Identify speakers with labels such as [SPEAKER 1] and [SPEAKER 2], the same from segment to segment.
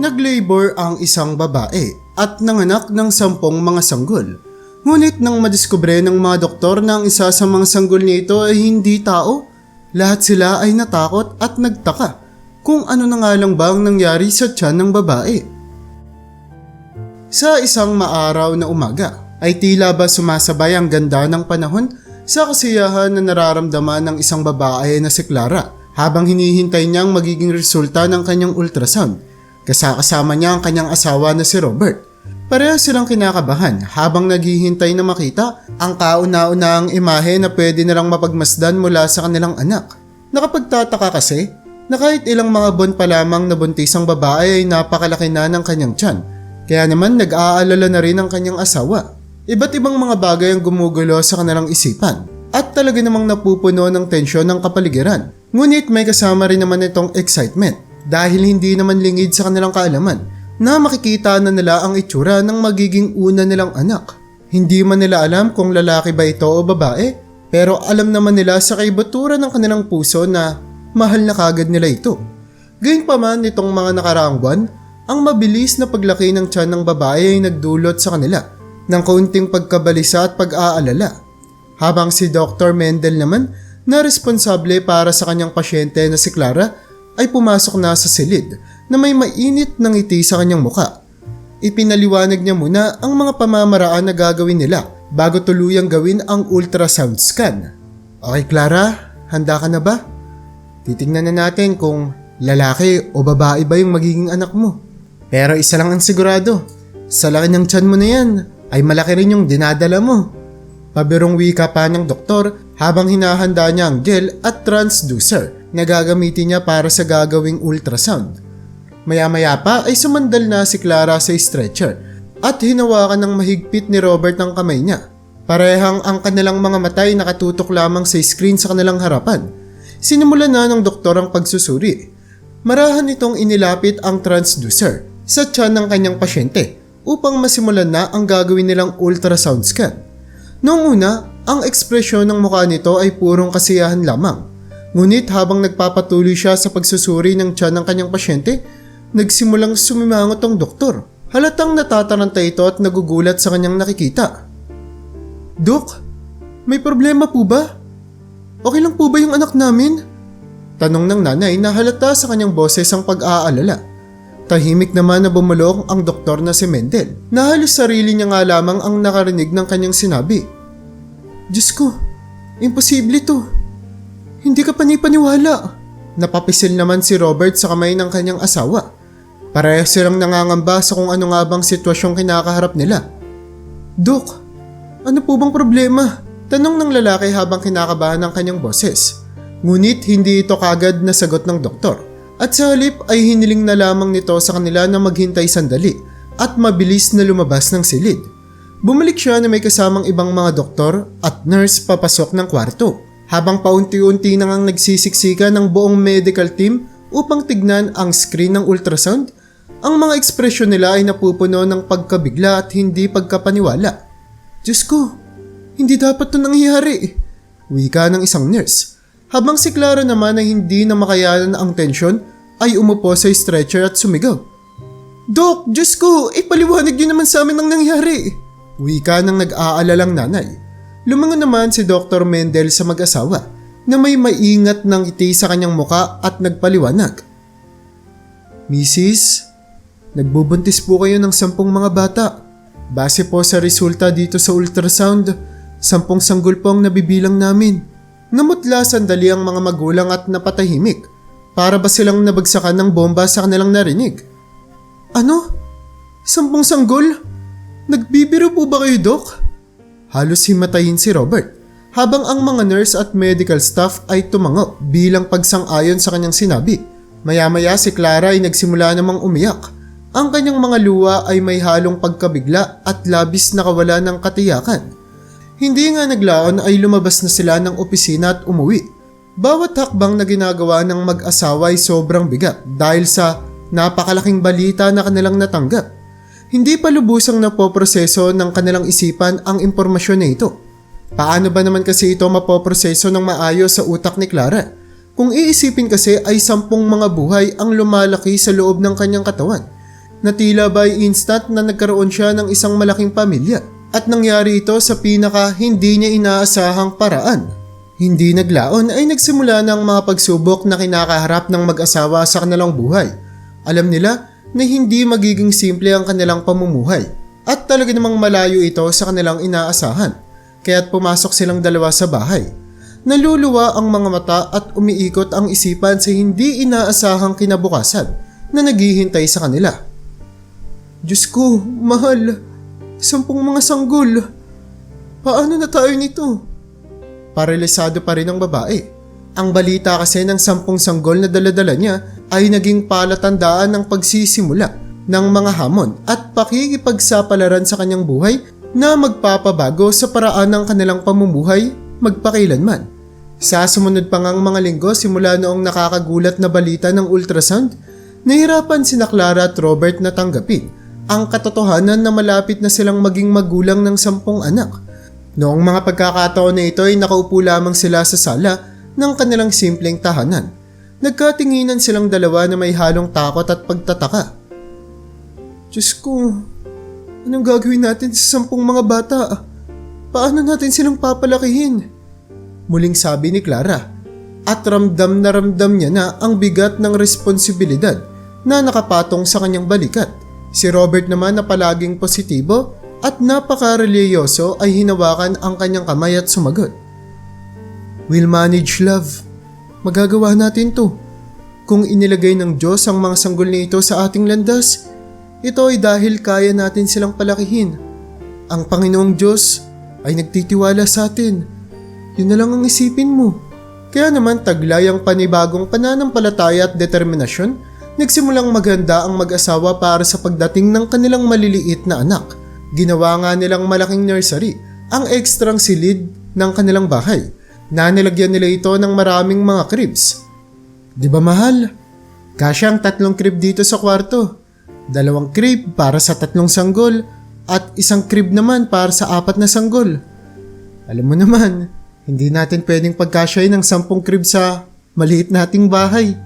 [SPEAKER 1] Nag-labor ang isang babae at nanganak ng sampung mga sanggol. Ngunit nang madiskubre ng mga doktor na ang isa sa mga sanggol nito ay hindi tao, lahat sila ay natakot at nagtaka kung ano na nga lang ba ang nangyari sa tiyan ng babae. Sa isang maaraw na umaga ay tila ba sumasabay ang ganda ng panahon sa kasiyahan na nararamdaman ng isang babae na si Clara habang hinihintay niyang magiging resulta ng kanyang ultrasound. Kasakasama niya ang kanyang asawa na si Robert. Pareho silang kinakabahan habang naghihintay na makita ang kauna-unahang imahe na pwede nilang mapagmasdan mula sa kanilang anak. Nakapagtataka kasi na kahit ilang mga buwan pa lamang na buntis ang babae ay napakalaki na ng kanyang tiyan. Kaya naman nag-aalala na rin ang kanyang asawa. Iba't ibang mga bagay ang gumugulo sa kanilang isipan at talaga namang napupuno ng tensyon ng kapaligiran. Ngunit may kasama rin naman itong excitement dahil hindi naman lingid sa kanilang kaalaman na makikita na nila ang itsura ng magiging una nilang anak. Hindi man nila alam kung lalaki ba ito o babae, pero alam naman nila sa kaibutura ng kanilang puso na mahal na kagad nila ito. Gayunpaman nitong mga nakaraang buwan, ang mabilis na paglaki ng tiyan ng babae ay nagdulot sa kanila ng kaunting pagkabalisa at pag-aalala. Habang si Dr. Mendel naman na responsable para sa kanyang pasyente na si Clara ay pumasok na sa silid na may mainit na ngiti sa kanyang muka. Ipinaliwanag niya muna ang mga pamamaraan na gagawin nila bago tuluyang gawin ang ultrasound scan. Okay Clara, handa ka na ba? Titingnan na natin kung lalaki o babae ba yung magiging anak mo. Pero isa lang ang sigurado, sa laki ng tiyan mo na yan ay malaki rin yung dinadala mo. Pabirong wika pa ng doktor habang hinahanda niya ang gel at transducer na gagamitin niya para sa gagawing ultrasound. Maya-maya pa ay sumandal na si Clara sa stretcher at hinawakan ng mahigpit ni Robert ang kamay niya. Parehang ang kanilang mga mata ay nakatutok lamang sa screen sa kanilang harapan. Sinimulan na ng doktor ang pagsusuri. Marahan itong inilapit ang transducer sa tiyan ng kanyang pasyente upang masimulan na ang gagawin nilang ultrasound scan. Noong una, ang ekspresyon ng mukha nito ay purong kasiyahan lamang. Ngunit habang nagpapatuloy siya sa pagsusuri ng tiyan ng kanyang pasyente, nagsimulang sumimangot ang doktor. Halatang natataranta ito at nagugulat sa kanyang nakikita. Dok, may problema po ba? Okay lang po ba yung anak namin? Tanong ng nanay na halata sa kanyang boses ang pag-aalala. Tahimik naman na bumulong ang doktor na si Mendel na halos sarili niya nga lamang ang nakarinig ng kanyang sinabi. Diyos ko, imposible to. Hindi ka panipaniwala. Napapisil naman si Robert sa kamay ng kanyang asawa. Pareho silang nangangamba sa kung ano nga bang sitwasyong kinakaharap nila. Dok, ano po bang problema? Tanong ng lalaki habang kinakabahan ng kanyang boses. Ngunit hindi ito kagad na sagot ng doktor. At sa halip ay hiniling na lamang nito sa kanila na maghintay sandali at mabilis na lumabas ng silid. Bumalik siya na may kasamang ibang mga doktor at nurse papasok ng kwarto habang paunti-unti nang ang nagsisiksika ng buong medical team upang tignan ang screen ng ultrasound, ang mga ekspresyon nila ay napupuno ng pagkabigla at hindi pagkapaniwala. Diyos ko, hindi dapat ito nangyayari. Wika ng isang nurse. Habang si Clara naman ay hindi na makayanan ang tensyon, ay umupo sa stretcher at sumigaw. Dok, Diyos ko, ipaliwanag niyo naman sa amin ang nangyari. Wika ng nag-aalalang nanay. Lumangon naman si Dr. Mendel sa mag-asawa na may maingat ng iti sa kanyang muka at nagpaliwanag. Mrs., nagbubuntis po kayo ng sampung mga bata. Base po sa resulta dito sa ultrasound, sampung sanggol po ang nabibilang namin. Namutla sandali ang mga magulang at napatahimik para ba silang nabagsakan ng bomba sa kanilang narinig. Ano? Sampung sanggol? Nagbibiro po ba kayo, Dok? Halos himatayin si Robert habang ang mga nurse at medical staff ay tumango bilang pagsang-ayon sa kanyang sinabi. Maya-maya si Clara ay nagsimula namang umiyak. Ang kanyang mga luwa ay may halong pagkabigla at labis na kawala ng katiyakan. Hindi nga naglaon ay lumabas na sila ng opisina at umuwi. Bawat hakbang na ginagawa ng mag-asawa ay sobrang bigat dahil sa napakalaking balita na kanilang natanggap. Hindi pa lubusang napoproseso ng kanilang isipan ang impormasyon na ito. Paano ba naman kasi ito mapoproseso ng maayos sa utak ni Clara? Kung iisipin kasi ay sampung mga buhay ang lumalaki sa loob ng kanyang katawan. na tila by instant na nagkaroon siya ng isang malaking pamilya. At nangyari ito sa pinaka hindi niya inaasahang paraan. Hindi naglaon ay nagsimula ng mga pagsubok na kinakaharap ng mag-asawa sa kanilang buhay. Alam nila na hindi magiging simple ang kanilang pamumuhay at talaga namang malayo ito sa kanilang inaasahan. Kaya't pumasok silang dalawa sa bahay. Naluluwa ang mga mata at umiikot ang isipan sa hindi inaasahang kinabukasan na naghihintay sa kanila. Diyos ko, mahal. Sampung mga sanggol. Paano na tayo nito? Paralisado pa rin ang babae. Ang balita kasi ng sampung sanggol na daladala niya ay naging palatandaan ng pagsisimula ng mga hamon at pakikipagsapalaran sa kanyang buhay na magpapabago sa paraan ng kanilang pamumuhay magpakailanman. Sa sumunod pa ngang mga linggo simula noong nakakagulat na balita ng ultrasound, nahirapan sina Clara at Robert na tanggapin ang katotohanan na malapit na silang maging magulang ng sampung anak. Noong mga pagkakataon na ito ay nakaupo lamang sila sa sala ng kanilang simpleng tahanan. Nagkatinginan silang dalawa na may halong takot at pagtataka. Diyos ko, anong gagawin natin sa sampung mga bata? Paano natin silang papalakihin? Muling sabi ni Clara. At ramdam na ramdam niya na ang bigat ng responsibilidad na nakapatong sa kanyang balikat. Si Robert naman na palaging positibo at napaka-religyoso ay hinawakan ang kanyang kamay at sumagot. We'll manage love. Magagawa natin to. Kung inilagay ng Diyos ang mga sanggol na ito sa ating landas, ito ay dahil kaya natin silang palakihin. Ang Panginoong Diyos ay nagtitiwala sa atin. Yun na lang ang isipin mo. Kaya naman taglay ang panibagong pananampalataya at determinasyon, nagsimulang maganda ang mag-asawa para sa pagdating ng kanilang maliliit na anak. Ginawa nga nilang malaking nursery, ang ekstrang silid ng kanilang bahay. Nanilagyan nila ito ng maraming mga cribs. Di ba mahal? Kasya ang tatlong crib dito sa kwarto. Dalawang crib para sa tatlong sanggol at isang crib naman para sa apat na sanggol. Alam mo naman, hindi natin pwedeng pagkasyahin ng sampung crib sa maliit nating bahay.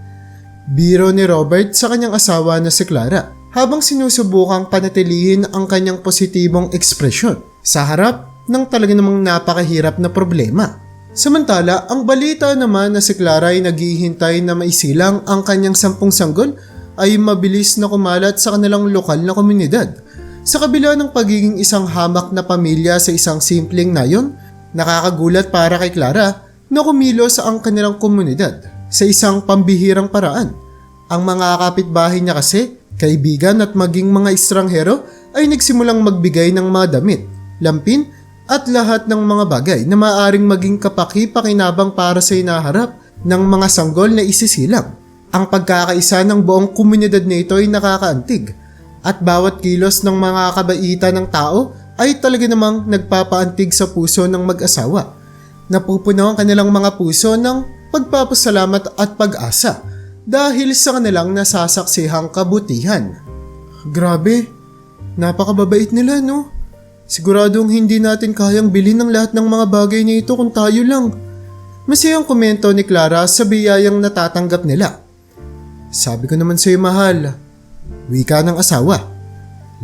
[SPEAKER 1] Biro ni Robert sa kanyang asawa na si Clara habang sinusubukang panatilihin ang kanyang positibong ekspresyon sa harap ng talaga namang napakahirap na problema. Samantala, ang balita naman na si Clara ay naghihintay na maisilang ang kanyang sampung sanggol ay mabilis na kumalat sa kanilang lokal na komunidad. Sa kabila ng pagiging isang hamak na pamilya sa isang simpleng nayon, nakakagulat para kay Clara na kumilos ang kanilang komunidad sa isang pambihirang paraan. Ang mga kapitbahay niya kasi, kaibigan at maging mga estranghero ay nagsimulang magbigay ng mga damit, lampin at lahat ng mga bagay na maaaring maging kapaki-pakinabang para sa inaharap ng mga sanggol na isisilang. Ang pagkakaisa ng buong komunidad na ito ay nakakaantig at bawat kilos ng mga kabaita ng tao ay talaga namang nagpapaantig sa puso ng mag-asawa. Napupuno ang kanilang mga puso ng pagpapasalamat at pag-asa dahil sa kanilang nasasaksihang kabutihan. Grabe, napakababait nila no? Siguradong hindi natin kayang bilhin ng lahat ng mga bagay na ito kung tayo lang. Masayang komento ni Clara sa biyayang natatanggap nila. Sabi ko naman sa'yo mahal, wika ng asawa.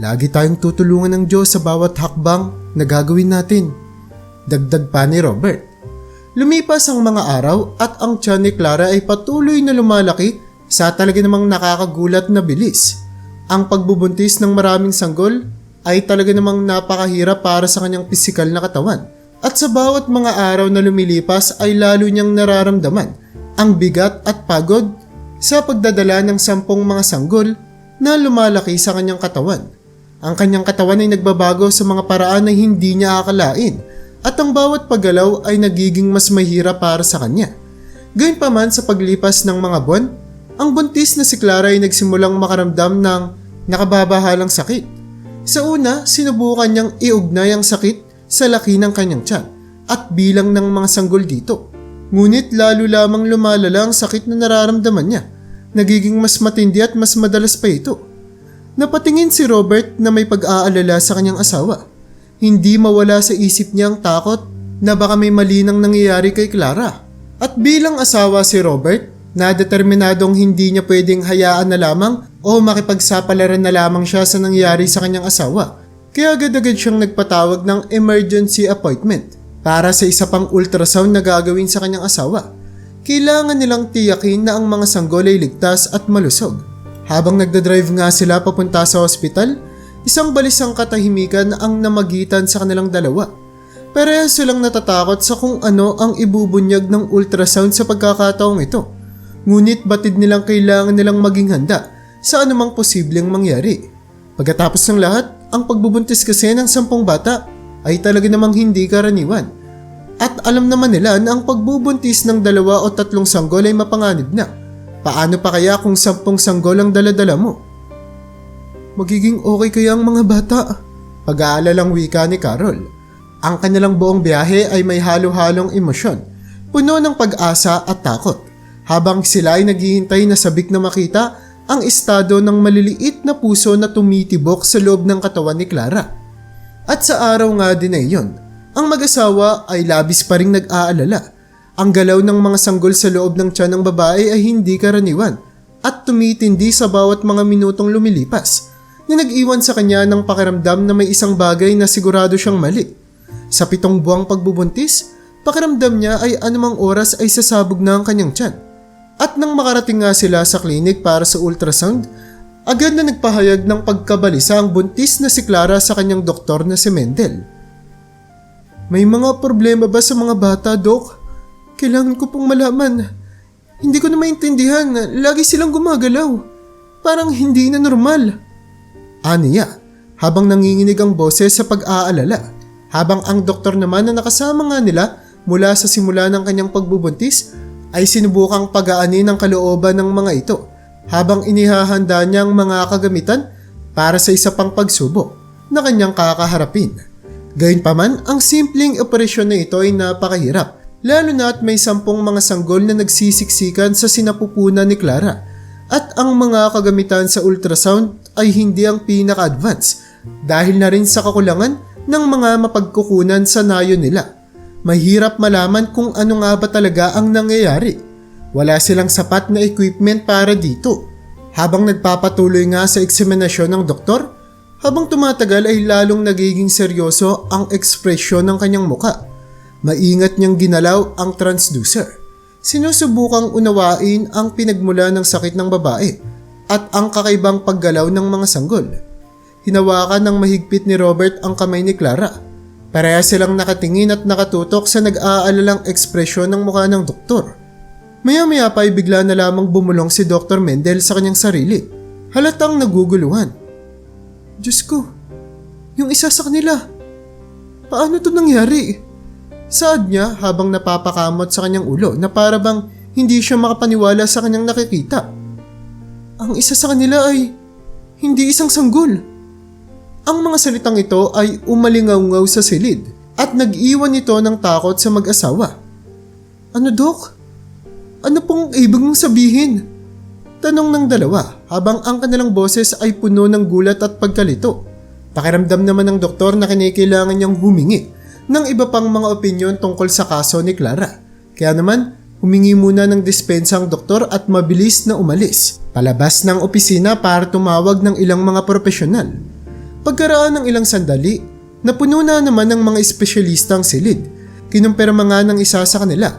[SPEAKER 1] Lagi tayong tutulungan ng Diyos sa bawat hakbang na gagawin natin. Dagdag pa ni Robert. Lumipas ang mga araw at ang tiyan ni Clara ay patuloy na lumalaki sa talaga namang nakakagulat na bilis. Ang pagbubuntis ng maraming sanggol ay talaga namang napakahirap para sa kanyang pisikal na katawan. At sa bawat mga araw na lumilipas ay lalo niyang nararamdaman ang bigat at pagod sa pagdadala ng sampung mga sanggol na lumalaki sa kanyang katawan. Ang kanyang katawan ay nagbabago sa mga paraan na hindi niya akalain at ang bawat paggalaw ay nagiging mas mahirap para sa kanya. Gayunpaman sa paglipas ng mga buwan, ang buntis na si Clara ay nagsimulang makaramdam ng nakababahalang sakit. Sa una, sinubukan niyang iugnay ang sakit sa laki ng kanyang tiyan at bilang ng mga sanggol dito. Ngunit lalo lamang lumalala ang sakit na nararamdaman niya. Nagiging mas matindi at mas madalas pa ito. Napatingin si Robert na may pag-aalala sa kanyang asawa. Hindi mawala sa isip niya ang takot na baka may mali nang nangyayari kay Clara. At bilang asawa si Robert, na determinadong hindi niya pwedeng hayaan na lamang o makipagsapalaran na lamang siya sa nangyari sa kanyang asawa. Kaya agad-agad siyang nagpatawag ng emergency appointment para sa isa pang ultrasound na gagawin sa kanyang asawa. Kailangan nilang tiyakin na ang mga sanggol ay ligtas at malusog. Habang nagdadrive nga sila papunta sa ospital, isang balisang katahimikan ang namagitan sa kanilang dalawa. Parehas silang natatakot sa kung ano ang ibubunyag ng ultrasound sa pagkakataong ito. Ngunit batid nilang kailangan nilang maging handa sa anumang posibleng mangyari. Pagkatapos ng lahat, ang pagbubuntis kasi ng sampung bata ay talaga namang hindi karaniwan. At alam naman nila na ang pagbubuntis ng dalawa o tatlong sanggol ay mapanganib na. Paano pa kaya kung sampung sanggol ang daladala mo? Magiging okay kaya ang mga bata? Pag-aalalang wika ni Carol. Ang kanilang buong biyahe ay may halo-halong emosyon, puno ng pag-asa at takot. Habang sila ay naghihintay na sabik na makita ang estado ng maliliit na puso na tumitibok sa loob ng katawan ni Clara. At sa araw nga din na iyon, ang mag-asawa ay labis pa rin nag-aalala. Ang galaw ng mga sanggol sa loob ng tiyan ng babae ay hindi karaniwan at tumitindi sa bawat mga minutong lumilipas na nag-iwan sa kanya ng pakiramdam na may isang bagay na sigurado siyang mali. Sa pitong buwang pagbubuntis, pakiramdam niya ay anumang oras ay sasabog na ang kanyang tiyan. At nang makarating nga sila sa klinik para sa ultrasound, agad na nagpahayag ng pagkabalisa ang buntis na si Clara sa kanyang doktor na si Mendel. May mga problema ba sa mga bata, Dok? Kailangan ko pong malaman. Hindi ko na maintindihan. Lagi silang gumagalaw. Parang hindi na normal. Aniya, habang nanginginig ang boses sa pag-aalala. Habang ang doktor naman na nakasama nga nila mula sa simula ng kanyang pagbubuntis ay sinubukang pagaanin ang kalooban ng mga ito habang inihahanda niya ang mga kagamitan para sa isa pang pagsubok na kanyang kakaharapin. Gayunpaman, ang simpleng operasyon na ito ay napakahirap lalo na at may sampung mga sanggol na nagsisiksikan sa sinapupunan ni Clara at ang mga kagamitan sa ultrasound ay hindi ang pinaka-advance dahil na rin sa kakulangan ng mga mapagkukunan sa nayo nila. Mahirap malaman kung ano nga ba talaga ang nangyayari. Wala silang sapat na equipment para dito. Habang nagpapatuloy nga sa eksaminasyon ng doktor, habang tumatagal ay lalong nagiging seryoso ang ekspresyon ng kanyang muka. Maingat niyang ginalaw ang transducer. Sinusubukang unawain ang pinagmula ng sakit ng babae at ang kakaibang paggalaw ng mga sanggol. Hinawakan ng mahigpit ni Robert ang kamay ni Clara. Pareha silang nakatingin at nakatutok sa nag-aalalang ekspresyon ng mukha ng doktor. Maya-maya pa ay bigla na lamang bumulong si Dr. Mendel sa kanyang sarili. Halatang naguguluhan. Diyos ko, yung isa sa kanila. Paano to nangyari? Saad niya habang napapakamot sa kanyang ulo na para bang hindi siya makapaniwala sa kanyang nakikita. Ang isa sa kanila ay hindi isang sanggol. Ang mga salitang ito ay umalingaw sa silid at nag-iwan ito ng takot sa mag-asawa. Ano dok? Ano pong ibig mong sabihin? Tanong ng dalawa habang ang kanilang boses ay puno ng gulat at pagkalito. Pakiramdam naman ng doktor na kinikailangan niyang humingi ng iba pang mga opinyon tungkol sa kaso ni Clara. Kaya naman, humingi muna ng dispensa ang doktor at mabilis na umalis. Palabas ng opisina para tumawag ng ilang mga profesional. Pagkaraan ng ilang sandali, napuno na naman ng mga espesyalista ang silid. Kinumpirma nga ng isa sa kanila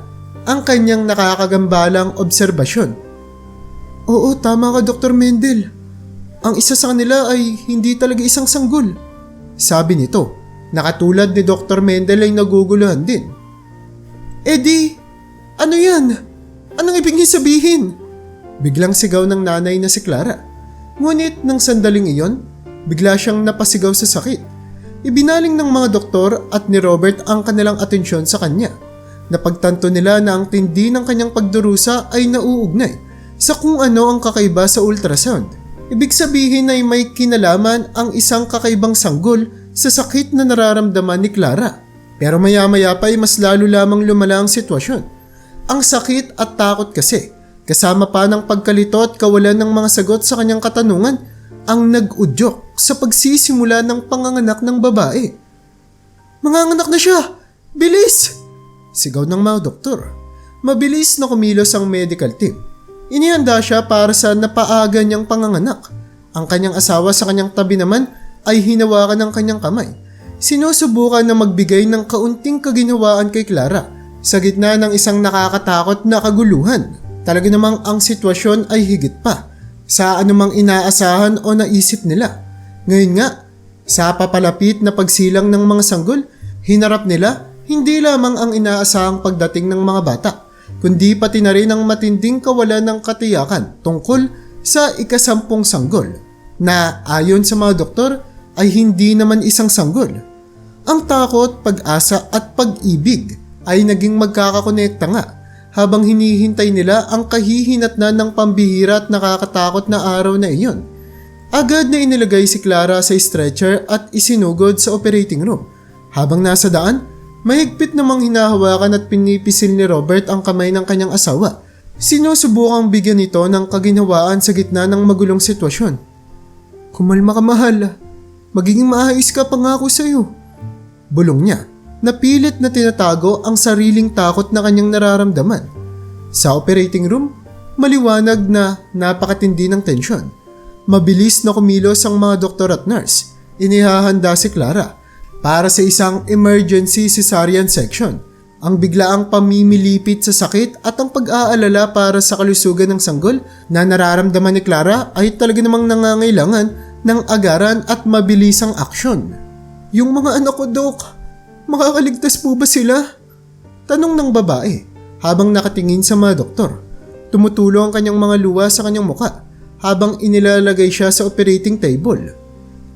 [SPEAKER 1] ang kanyang nakakagambalang obserbasyon. Oo, tama ka Dr. Mendel. Ang isa sa kanila ay hindi talaga isang sanggol. Sabi nito Nakatulad ni Dr. Mendel ay naguguluhan din. Eh di, ano yan? Anong ibig niya sabihin? Biglang sigaw ng nanay na si Clara. Ngunit nang sandaling iyon, bigla siyang napasigaw sa sakit. Ibinaling ng mga doktor at ni Robert ang kanilang atensyon sa kanya. Napagtanto nila na ang tindi ng kanyang pagdurusa ay nauugnay sa kung ano ang kakaiba sa ultrasound. Ibig sabihin ay may kinalaman ang isang kakaibang sanggol sa sakit na nararamdaman ni Clara. Pero maya-maya pa ay mas lalo lamang lumala ang sitwasyon. Ang sakit at takot kasi, kasama pa ng pagkalito at kawalan ng mga sagot sa kanyang katanungan, ang nag-udyok sa pagsisimula ng panganganak ng babae. Manganganak na siya! Bilis! Sigaw ng mga doktor. Mabilis na kumilos ang medical team. Inihanda siya para sa napaaga niyang panganganak. Ang kanyang asawa sa kanyang tabi naman ay hinawakan ng kanyang kamay. Sinusubukan na magbigay ng kaunting kaginhawaan kay Clara sa gitna ng isang nakakatakot na kaguluhan. Talaga namang ang sitwasyon ay higit pa sa anumang inaasahan o naisip nila. Ngayon nga, sa papalapit na pagsilang ng mga sanggol, hinarap nila hindi lamang ang inaasahang pagdating ng mga bata, kundi pati na rin ang matinding kawalan ng katiyakan tungkol sa ikasampung sanggol na ayon sa mga doktor ay hindi naman isang sanggol. Ang takot, pag-asa at pag-ibig ay naging magkakakonekta nga habang hinihintay nila ang kahihinatnan ng pambihira at nakakatakot na araw na iyon. Agad na inilagay si Clara sa stretcher at isinugod sa operating room. Habang nasa daan, mahigpit namang hinahawakan at pinipisil ni Robert ang kamay ng kanyang asawa. Sinusubukang bigyan nito ng kaginhawaan sa gitna ng magulong sitwasyon. Kumalma ka mahal. Magiging maayos ka pangako sa'yo. Bulong niya. Napilit na tinatago ang sariling takot na kanyang nararamdaman. Sa operating room, maliwanag na napakatindi ng tensyon. Mabilis na kumilos ang mga doktor at nurse. Inihahanda si Clara para sa isang emergency cesarean section. Ang biglaang pamimilipit sa sakit at ang pag-aalala para sa kalusugan ng sanggol na nararamdaman ni Clara ay talaga namang nangangailangan ng agaran at mabilisang aksyon. Yung mga anak ko, Dok, makakaligtas po ba sila? Tanong ng babae habang nakatingin sa mga doktor. Tumutulo ang kanyang mga luwa sa kanyang muka habang inilalagay siya sa operating table.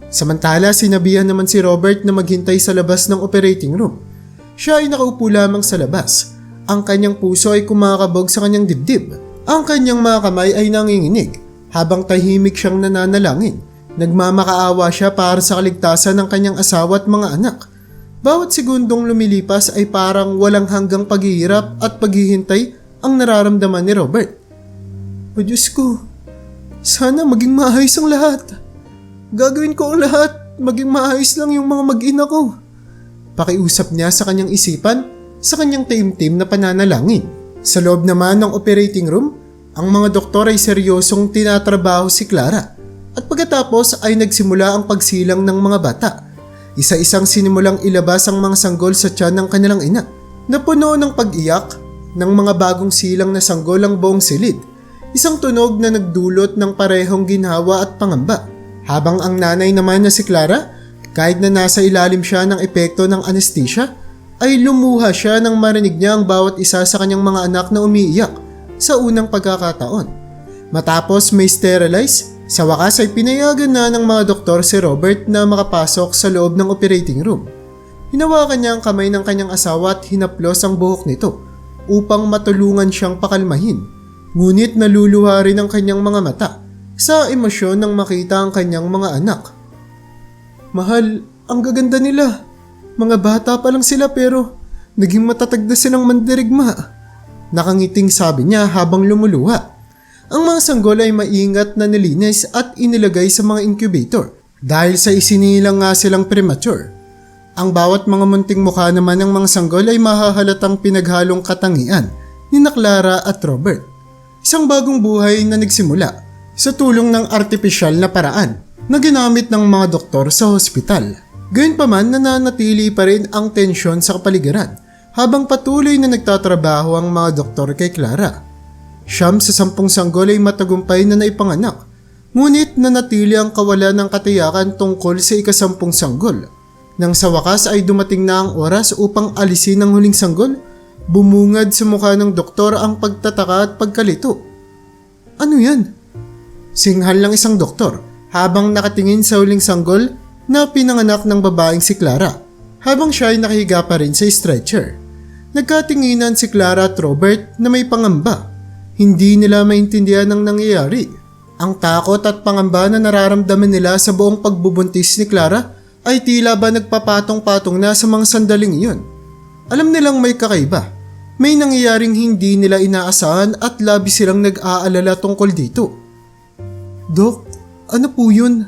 [SPEAKER 1] Samantala, sinabihan naman si Robert na maghintay sa labas ng operating room. Siya ay nakaupo lamang sa labas. Ang kanyang puso ay kumakabog sa kanyang dibdib. Ang kanyang mga kamay ay nanginginig habang tahimik siyang nananalangin. Nagmamakaawa siya para sa kaligtasan ng kanyang asawa at mga anak. Bawat segundong lumilipas ay parang walang hanggang paghihirap at paghihintay ang nararamdaman ni Robert. O Diyos ko, sana maging maayos ang lahat. Gagawin ko ang lahat, maging maayos lang yung mga mag-ina ko. Pakiusap niya sa kanyang isipan, sa kanyang taimtim na pananalangin. Sa loob naman ng operating room, ang mga doktor ay seryosong tinatrabaho si Clara at pagkatapos ay nagsimula ang pagsilang ng mga bata. Isa-isang sinimulang ilabas ang mga sanggol sa tiyan ng kanilang ina. Napuno ng pag-iyak ng mga bagong silang na sanggol ang buong silid. Isang tunog na nagdulot ng parehong ginhawa at pangamba. Habang ang nanay naman na si Clara, kahit na nasa ilalim siya ng epekto ng anesthesia, ay lumuha siya nang marinig niya ang bawat isa sa kanyang mga anak na umiiyak sa unang pagkakataon. Matapos may sterilize, sa wakas ay pinayagan na ng mga doktor si Robert na makapasok sa loob ng operating room. Hinawakan niya ang kamay ng kanyang asawa at hinaplos ang buhok nito upang matulungan siyang pakalmahin. Ngunit naluluha rin ang kanyang mga mata sa emosyon nang makita ang kanyang mga anak. Mahal, ang gaganda nila. Mga bata pa lang sila pero naging matatag na silang mandirigma. Nakangiting sabi niya habang lumuluha. Ang mga sanggol ay maingat na nilinis at inilagay sa mga incubator dahil sa isinilang nga silang premature. Ang bawat mga munting mukha naman ng mga sanggol ay mahahalatang pinaghalong katangian ni Clara at Robert. Isang bagong buhay na nagsimula sa tulong ng artipisyal na paraan na ginamit ng mga doktor sa hospital. Gayunpaman nananatili pa rin ang tensyon sa kapaligiran habang patuloy na nagtatrabaho ang mga doktor kay Clara. Siyam sa sampung sanggol ay matagumpay na naipanganak, ngunit nanatili ang kawalan ng katiyakan tungkol sa ikasampung sanggol. Nang sa wakas ay dumating na ang oras upang alisin ang huling sanggol, bumungad sa mukha ng doktor ang pagtataka at pagkalito. Ano yan? Singhal lang isang doktor habang nakatingin sa huling sanggol na pinanganak ng babaeng si Clara habang siya ay nakahiga pa rin sa stretcher. Nagkatinginan si Clara at Robert na may pangamba. Hindi nila maintindihan ang nangyayari. Ang takot at pangamba na nararamdaman nila sa buong pagbubuntis ni Clara ay tila ba nagpapatong-patong na sa mga sandaling iyon. Alam nilang may kakaiba. May nangyayaring hindi nila inaasahan at labi silang nag-aalala tungkol dito. Dok, ano po yun?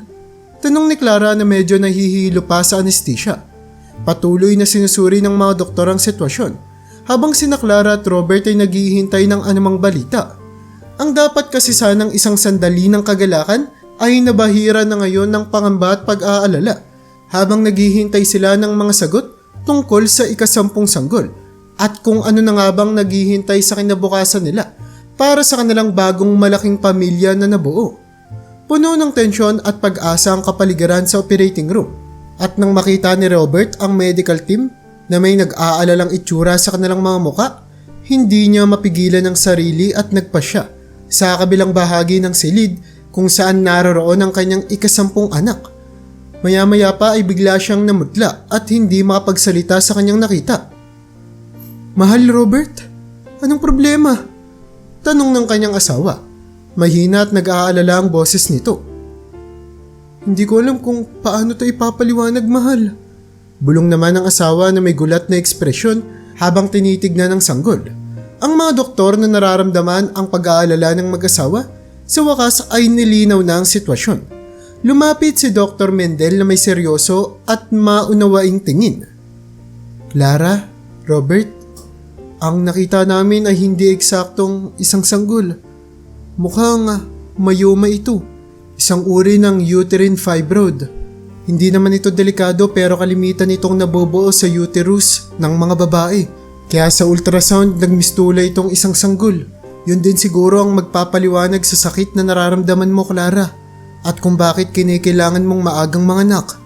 [SPEAKER 1] Tanong ni Clara na medyo nahihilo pa sa anesthesia. Patuloy na sinusuri ng mga doktor ang sitwasyon habang sina Clara at Robert ay naghihintay ng anumang balita. Ang dapat kasi sanang isang sandali ng kagalakan ay nabahira na ngayon ng pangamba at pag-aalala habang naghihintay sila ng mga sagot tungkol sa ikasampung sanggol at kung ano na nga bang naghihintay sa kinabukasan nila para sa kanilang bagong malaking pamilya na nabuo. Puno ng tensyon at pag-asa ang kapaligiran sa operating room at nang makita ni Robert ang medical team na may nag-aalalang itsura sa kanilang mga muka, hindi niya mapigilan ang sarili at nagpasya sa kabilang bahagi ng silid kung saan naroroon ang kanyang ikasampung anak. Maya-maya pa ay bigla siyang namutla at hindi makapagsalita sa kanyang nakita. Mahal Robert, anong problema? Tanong ng kanyang asawa. Mahina at nag-aalala ang boses nito. Hindi ko alam kung paano to ipapaliwanag mahal. Bulong naman ng asawa na may gulat na ekspresyon habang tinitignan ng sanggol. Ang mga doktor na nararamdaman ang pag-aalala ng mag-asawa sa wakas ay nilinaw na ang sitwasyon. Lumapit si Dr. Mendel na may seryoso at maunawaing tingin. Clara, Robert, ang nakita namin ay hindi eksaktong isang sanggol. Mukhang mayoma ito. Isang uri ng uterine fibroid. Hindi naman ito delikado pero kalimitan itong nabubuo sa uterus ng mga babae. Kaya sa ultrasound nagmistula itong isang sanggol. Yun din siguro ang magpapaliwanag sa sakit na nararamdaman mo, Clara. At kung bakit kinikailangan mong maagang manganak.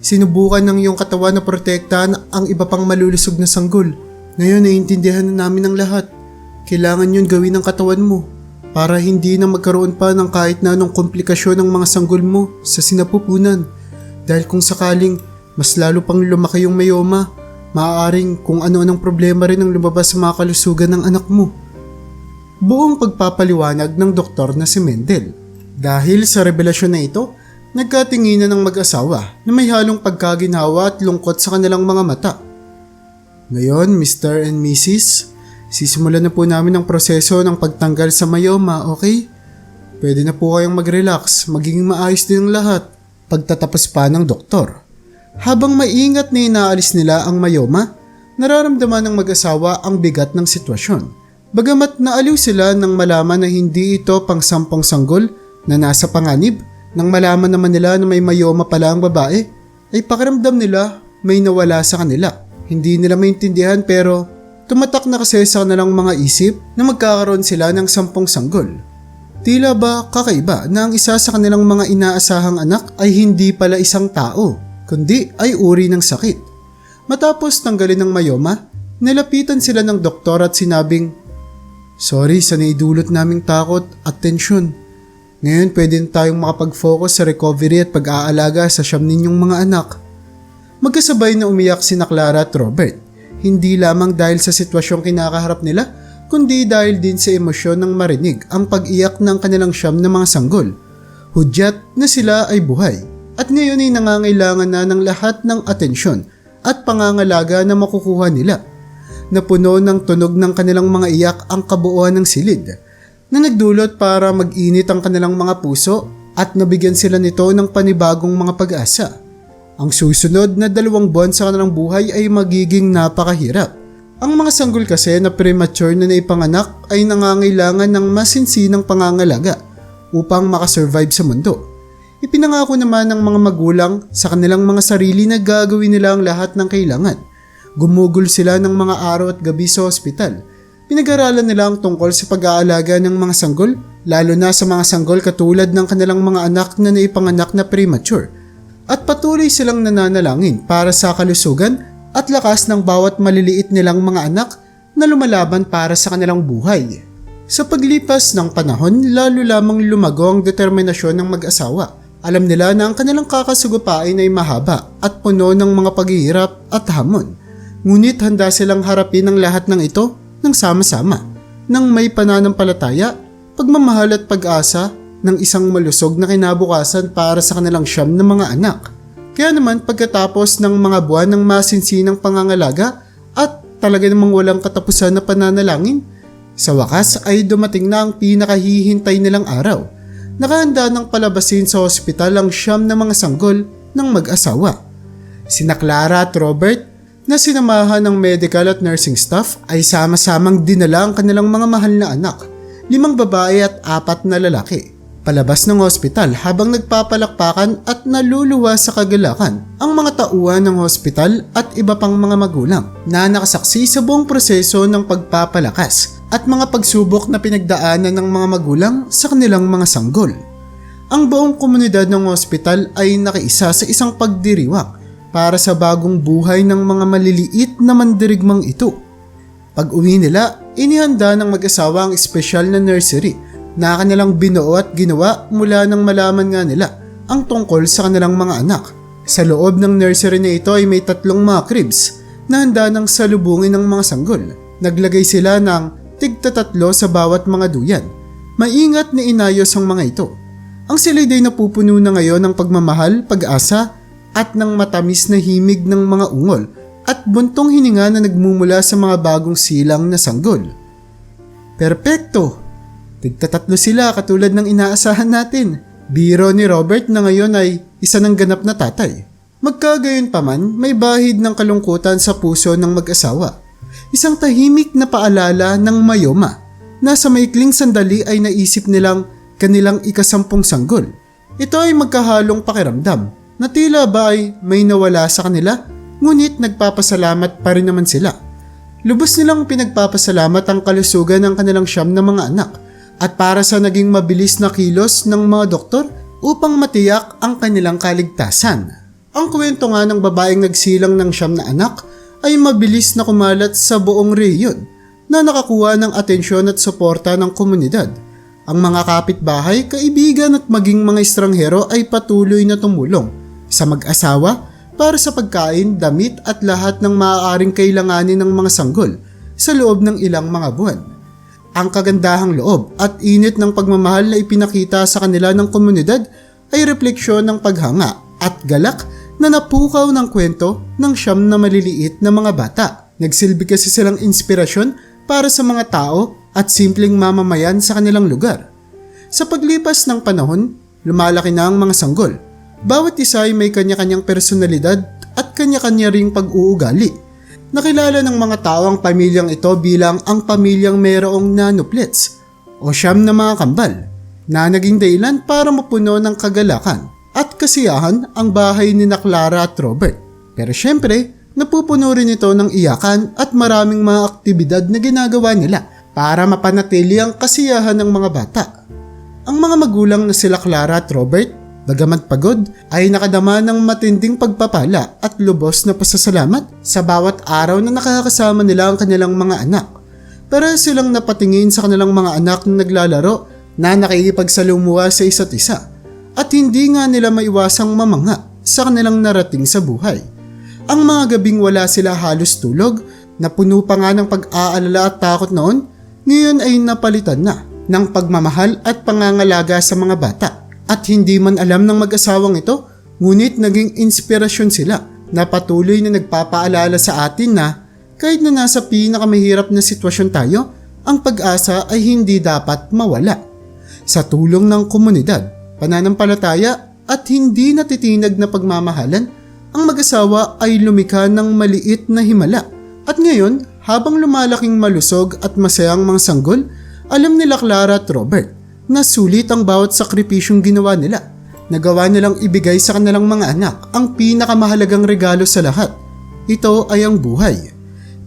[SPEAKER 1] Sinubukan ng iyong katawan na protektahan ang iba pang malulusog na sanggol. Ngayon naiintindihan na namin ang lahat. Kailangan yun gawin ng katawan mo para hindi na magkaroon pa ng kahit na anong komplikasyon ng mga sanggol mo sa sinapupunan. Dahil kung sakaling mas lalo pang lumaki yung mayoma, maaaring kung ano-anong problema rin ang lumabas sa mga kalusugan ng anak mo. Buong pagpapaliwanag ng doktor na si Mendel. Dahil sa revelasyon na ito, nagkatinginan ng mag-asawa na may halong pagkaginhawa at lungkot sa kanilang mga mata. Ngayon, Mr. and Mrs., sisimulan na po namin ang proseso ng pagtanggal sa mayoma, okay? Pwede na po kayong mag-relax, magiging maayos din ang lahat. Pagtatapos pa ng doktor. Habang maingat na inaalis nila ang mayoma, nararamdaman ng mag-asawa ang bigat ng sitwasyon. Bagamat naaliw sila nang malaman na hindi ito pang sampung sanggol na nasa panganib, nang malaman naman nila na may mayoma pala ang babae, ay pakiramdam nila may nawala sa kanila. Hindi nila maintindihan pero tumatak na kasi sa kanilang mga isip na magkakaroon sila ng sampung sanggol. Tila ba kakaiba na ang isa sa kanilang mga inaasahang anak ay hindi pala isang tao, kundi ay uri ng sakit. Matapos tanggalin ng mayoma, nilapitan sila ng doktor at sinabing, Sorry sa naidulot naming takot at tensyon. Ngayon pwede tayong makapag-focus sa recovery at pag-aalaga sa siyam ninyong mga anak. Magkasabay na umiyak si Clara at Robert, hindi lamang dahil sa sitwasyong kinakaharap nila, kundi dahil din sa emosyon ng marinig ang pag-iyak ng kanilang siyam na mga sanggol. Hudyat na sila ay buhay at ngayon ay nangangailangan na ng lahat ng atensyon at pangangalaga na makukuha nila. Napuno ng tunog ng kanilang mga iyak ang kabuuan ng silid na nagdulot para mag-init ang kanilang mga puso at nabigyan sila nito ng panibagong mga pag-asa. Ang susunod na dalawang buwan sa kanilang buhay ay magiging napakahirap. Ang mga sanggol kasi na premature na naipanganak ay nangangailangan ng masinsinang pangangalaga upang makasurvive sa mundo. Ipinangako naman ng mga magulang sa kanilang mga sarili na gagawin nila ang lahat ng kailangan. Gumugol sila ng mga araw at gabi sa ospital. Pinag-aralan nila ang tungkol sa pag-aalaga ng mga sanggol, lalo na sa mga sanggol katulad ng kanilang mga anak na naipanganak na premature. At patuloy silang nananalangin para sa kalusugan at lakas ng bawat maliliit nilang mga anak na lumalaban para sa kanilang buhay. Sa paglipas ng panahon, lalo lamang lumago ang determinasyon ng mag-asawa. Alam nila na ang kanilang kakasugupain ay mahaba at puno ng mga paghihirap at hamon. Ngunit handa silang harapin ang lahat ng ito ng sama-sama, ng may pananampalataya, pagmamahal at pag-asa ng isang malusog na kinabukasan para sa kanilang siyam na mga anak. Kaya naman pagkatapos ng mga buwan ng masinsinang pangangalaga at talaga namang walang katapusan na pananalangin, sa wakas ay dumating na ang pinakahihintay nilang araw. Nakahanda ng palabasin sa ospital ang siyam na mga sanggol ng mag-asawa. Sina Clara at Robert na sinamahan ng medical at nursing staff ay sama-samang dinala ang kanilang mga mahal na anak. limang babae at apat na lalaki. Palabas ng ospital habang nagpapalakpakan at naluluwa sa kagalakan ang mga tauhan ng hospital at iba pang mga magulang na nakasaksi sa buong proseso ng pagpapalakas at mga pagsubok na pinagdaanan ng mga magulang sa kanilang mga sanggol. Ang buong komunidad ng ospital ay nakiisa sa isang pagdiriwang para sa bagong buhay ng mga maliliit na mandirigmang ito. Pag uwi nila, inihanda ng mag-asawa ang espesyal na nursery na kanilang binuo at ginawa mula nang malaman nga nila ang tungkol sa kanilang mga anak. Sa loob ng nursery na ito ay may tatlong mga cribs na handa ng salubungin ng mga sanggol. Naglagay sila ng tigtatatlo sa bawat mga duyan. Maingat na inayos ang mga ito. Ang sila'y day napupuno na ngayon ng pagmamahal, pag-asa at ng matamis na himig ng mga ungol at buntong hininga na nagmumula sa mga bagong silang na sanggol. Perpekto! Tigtatatlo sila katulad ng inaasahan natin. Biro ni Robert na ngayon ay isa ng ganap na tatay. Magkagayon pa man, may bahid ng kalungkutan sa puso ng mag-asawa. Isang tahimik na paalala ng mayoma na sa maikling sandali ay naisip nilang kanilang ikasampung sanggol. Ito ay magkahalong pakiramdam na tila ba ay may nawala sa kanila ngunit nagpapasalamat pa rin naman sila. Lubos nilang pinagpapasalamat ang kalusugan ng kanilang siyam na mga anak at para sa naging mabilis na kilos ng mga doktor upang matiyak ang kanilang kaligtasan. Ang kwento nga ng babaeng nagsilang ng siyam na anak ay mabilis na kumalat sa buong rehiyon na nakakuha ng atensyon at suporta ng komunidad. Ang mga kapitbahay, kaibigan at maging mga estranghero ay patuloy na tumulong sa mag-asawa para sa pagkain, damit at lahat ng maaaring kailanganin ng mga sanggol sa loob ng ilang mga buwan. Ang kagandahang loob at init ng pagmamahal na ipinakita sa kanila ng komunidad ay refleksyon ng paghanga at galak na napukaw ng kwento ng siyam na maliliit na mga bata. Nagsilbi kasi silang inspirasyon para sa mga tao at simpleng mamamayan sa kanilang lugar. Sa paglipas ng panahon, lumalaki na ang mga sanggol. Bawat isa ay may kanya-kanyang personalidad at kanya-kanya ring pag-uugali. Nakilala ng mga tao ang pamilyang ito bilang ang pamilyang mayroong nanoplets o siyam na mga kambal na naging dahilan para mapuno ng kagalakan at kasiyahan ang bahay ni na Clara at Robert. Pero syempre, napupuno rin ito ng iyakan at maraming mga aktibidad na ginagawa nila para mapanatili ang kasiyahan ng mga bata. Ang mga magulang na sila Clara at Robert, bagamat pagod, ay nakadama ng matinding pagpapala at lubos na pasasalamat sa bawat araw na nakakasama nila ang kanilang mga anak. Para silang napatingin sa kanilang mga anak na naglalaro na nakikipagsalumuha sa isa't isa at hindi nga nila maiwasang mamanga sa kanilang narating sa buhay. Ang mga gabing wala sila halos tulog, na puno pa nga ng pag-aalala at takot noon, ngayon ay napalitan na ng pagmamahal at pangangalaga sa mga bata. At hindi man alam ng mag-asawang ito, ngunit naging inspirasyon sila na patuloy na nagpapaalala sa atin na kahit na nasa pinakamahirap na sitwasyon tayo, ang pag-asa ay hindi dapat mawala. Sa tulong ng komunidad, pananampalataya at hindi natitinag na pagmamahalan, ang mag-asawa ay lumikha ng maliit na himala. At ngayon, habang lumalaking malusog at masayang mga sanggol, alam nila Clara at Robert na sulit ang bawat sakripisyong ginawa nila. Nagawa nilang ibigay sa kanilang mga anak ang pinakamahalagang regalo sa lahat. Ito ay ang buhay.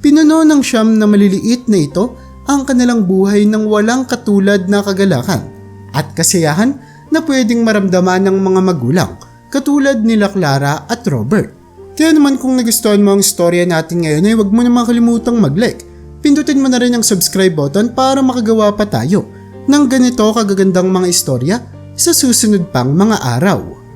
[SPEAKER 1] Pinuno ng siyam na maliliit na ito ang kanilang buhay ng walang katulad na kagalakan at kasiyahan na pwedeng maramdaman ng mga magulang katulad nila Clara at Robert. Kaya naman kung nagustuhan mo ang istorya natin ngayon ay huwag mo naman kalimutang mag-like. Pindutin mo na rin ang subscribe button para makagawa pa tayo ng ganito kagagandang mga istorya sa susunod pang mga araw.